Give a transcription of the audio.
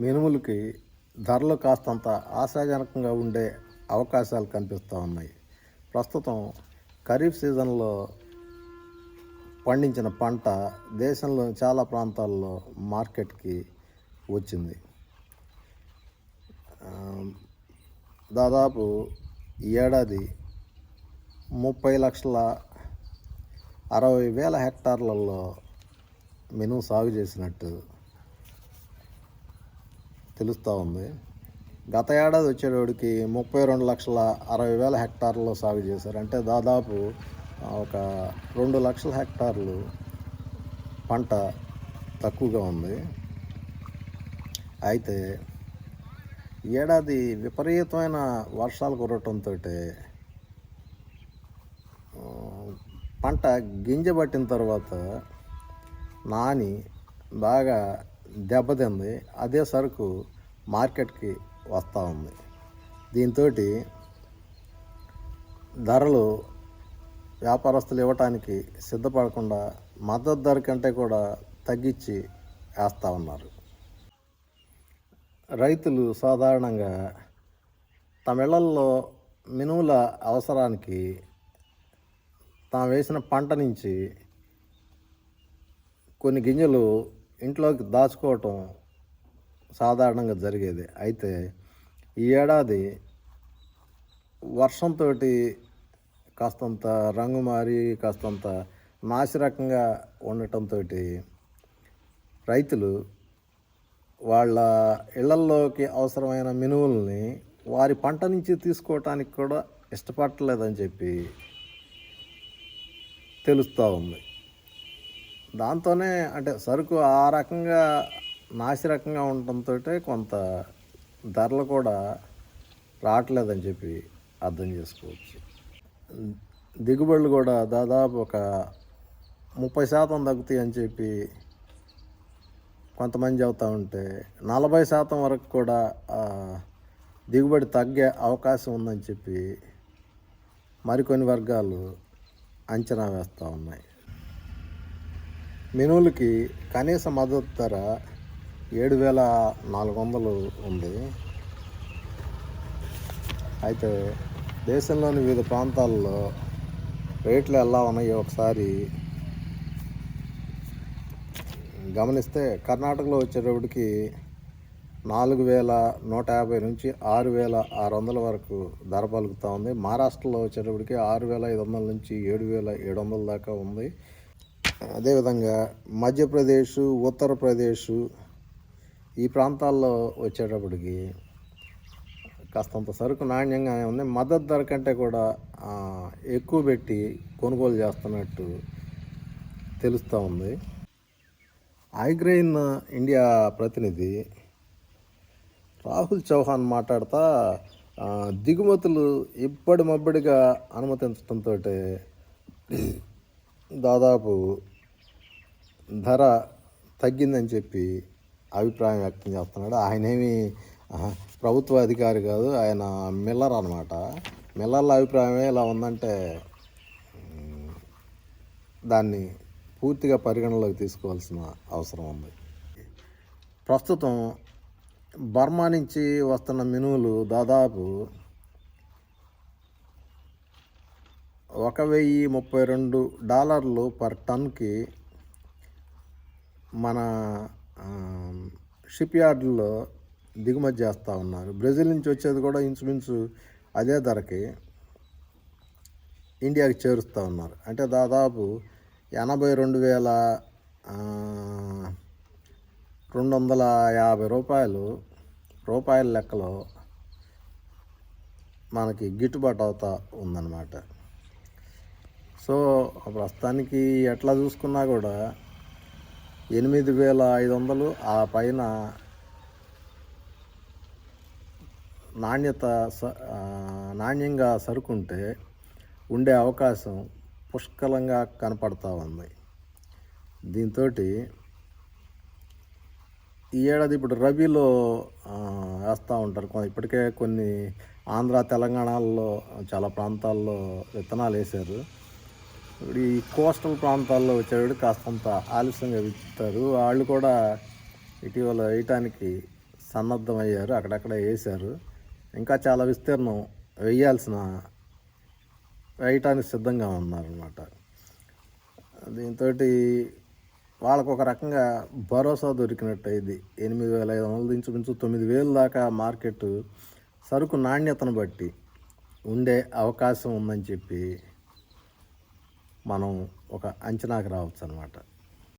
మినుములకి ధరలు కాస్తంత ఆశాజనకంగా ఉండే అవకాశాలు కనిపిస్తూ ఉన్నాయి. ప్రస్తుతం ఖరీఫ్ సీజన్లో పండించిన పంట దేశంలో చాలా ప్రాంతాల్లో మార్కెట్కి వచ్చింది. దాదాపు ఈ ఏడాది ముప్పై లక్షల అరవై వేల హెక్టార్లలో మినుము సాగు చేసినట్టు తెలుస్తూ ఉంది. గత ఏడాది వచ్చేటోడికి ముప్పై రెండు లక్షల అరవై వేల హెక్టార్లలో సాగు చేశారు. అంటే దాదాపు ఒక రెండు లక్షల హెక్టార్లు పంట తక్కువగా ఉంది. అయితే ఏడాది విపరీతమైన వర్షాలు కురవటంతో పంట గింజ పట్టిన తర్వాత నాని బాగా దెబ్బతింది. అదే సరుకు మార్కెట్కి వస్తూ ఉంది. దీంతో ధరలు వ్యాపారస్తులు ఇవ్వటానికి సిద్ధపడకుండా మద్దతు ధర కంటే కూడా తగ్గించి వేస్తూ ఉన్నారు. రైతులు సాధారణంగా తమ ఇళ్ళల్లో మినుముల అవసరానికి తాము వేసిన పంట నుంచి కొన్ని గింజలు ఇంట్లోకి దాచుకోవటం సాధారణంగా జరిగేది. అయితే ఈ ఏడాది వర్షంతో కాస్తంత రంగు మారి కాస్తంత నాసిరకంగా ఉండటంతో రైతులు వాళ్ళ ఇళ్ళల్లోకి అవసరమైన మినువుల్ని వారి పంట నుంచి తీసుకోవటానికి కూడా ఇష్టపడలేదని చెప్పి తెలుస్తూ ఉంది. దాంతోనే అంటే సరుకు ఆ రకంగా నాసిరకంగా ఉండటంతో కొంత ధరలు కూడా రావట్లేదని చెప్పి అర్థం చేసుకోవచ్చు. దిగుబడులు కూడా దాదాపు ఒక ముప్పై శాతం తగ్గుతాయి అని చెప్పి కొంతమంది చెబుతూ ఉంటే నలభై శాతం వరకు కూడా దిగుబడి తగ్గే అవకాశం ఉందని చెప్పి మరికొన్ని వర్గాలు అంచనా వేస్తూ ఉన్నాయి. మినువులకి కనీస మద్దతు ధర ఏడు వేల నాలుగు వందలు ఉంది. అయితే దేశంలోని వివిధ ప్రాంతాల్లో రేట్లు ఎలా ఉన్నాయో ఒకసారి గమనిస్తే కర్ణాటకలో వచ్చేటప్పటికి నాలుగు వేల నూట యాభై నుంచి ఆరు వేల ఆరు వందల వరకు ధర పలుకుతూ ఉంది. మహారాష్ట్రలో వచ్చేటప్పటికి ఆరు వేల ఐదు వందల నుంచి ఏడు వేల ఏడు వందల దాకా ఉంది. అదేవిధంగా మధ్యప్రదేశ్ ఉత్తరప్రదేశ్ ఈ ప్రాంతాల్లో వచ్చేటప్పటికి కాస్తంత సరుకు నాణ్యంగా ఉంది. మద్దతు ధర కంటే కూడా ఎక్కువ పెట్టి కొనుగోలు చేస్తున్నట్టు తెలుస్తూ ఉంది. ఐగ్రెయిన్ ఇండియా ప్రతినిధి రాహుల్ చౌహాన్ మాట్లాడుతా దిగుమతులు ఇబ్బడి మబ్బడిగా అనుమతించడంతో దాదాపు ధర తగ్గిందని చెప్పి అభిప్రాయం వ్యక్తం చేస్తున్నాడు. ఆయనేమి ప్రభుత్వ అధికారి కాదు ఆయన మిల్లర్ అనమాట మిల్లర్ల అభిప్రాయమే ఇలా ఉందంటే దాన్ని పూర్తిగా పరిగణలోకి తీసుకోవాల్సిన అవసరం ఉంది. ప్రస్తుతం బర్మా నుంచి వస్తున్న మినువులు దాదాపు ఒక వెయ్యి ముప్పై రెండు డాలర్లు పర్ టన్కి మన షిప్ యార్డుల్లో దిగుమతి చేస్తూ ఉన్నారు. బ్రెజిల్ నుంచి వచ్చేది కూడా ఇంచుమించు అదే ధరకి ఇండియాకి చేరుస్తూ ఉన్నారు. అంటే దాదాపు ఎనభై రెండు వేల రెండు వందల యాభై రూపాయలు రూపాయల లెక్కలో మనకి గిట్టుబాటు అవుతా ఉందన్నమాట. సో ప్రస్తుతానికి ఎట్లా చూసుకున్నా కూడా ఎనిమిది వేల ఐదు వందలు. ఆ పైన నాణ్యత స- నాణ్యంగా సరుకుంటే ఉండే అవకాశం పుష్కలంగా కనపడతా ఉంది. దీంతో ఈ ఏడాది ఇప్పుడు రబీలో వేస్తూ ఉంటారు. ఇప్పటికే కొన్ని ఆంధ్ర తెలంగాణలో చాలా ప్రాంతాల్లో విత్తనాలు వేశారు. ఈ కోస్టల్ ప్రాంతాల్లో వచ్చేవాడు కాస్తంత ఆలస్యంగా విత్తారు వాళ్ళు కూడా ఇటీవల వేయటానికి సన్నద్ధమయ్యారు. అక్కడక్కడ వేశారు. ఇంకా చాలా విస్తీర్ణం వేయాల్సిన వేయటానికి సిద్ధంగా ఉన్నారనమాట దీంతో వాళ్ళకు ఒక రకంగా భరోసా దొరికినట్టు అయింది ఎనిమిది వేల ఐదు వందల నుంచి కొంచెం తొమ్మిది వేలు దాకా మార్కెట్ సరుకు నాణ్యతను బట్టి ఉండే అవకాశం ఉందని చెప్పి మనం ఒక అంచనాకు రావచ్చు అనమాట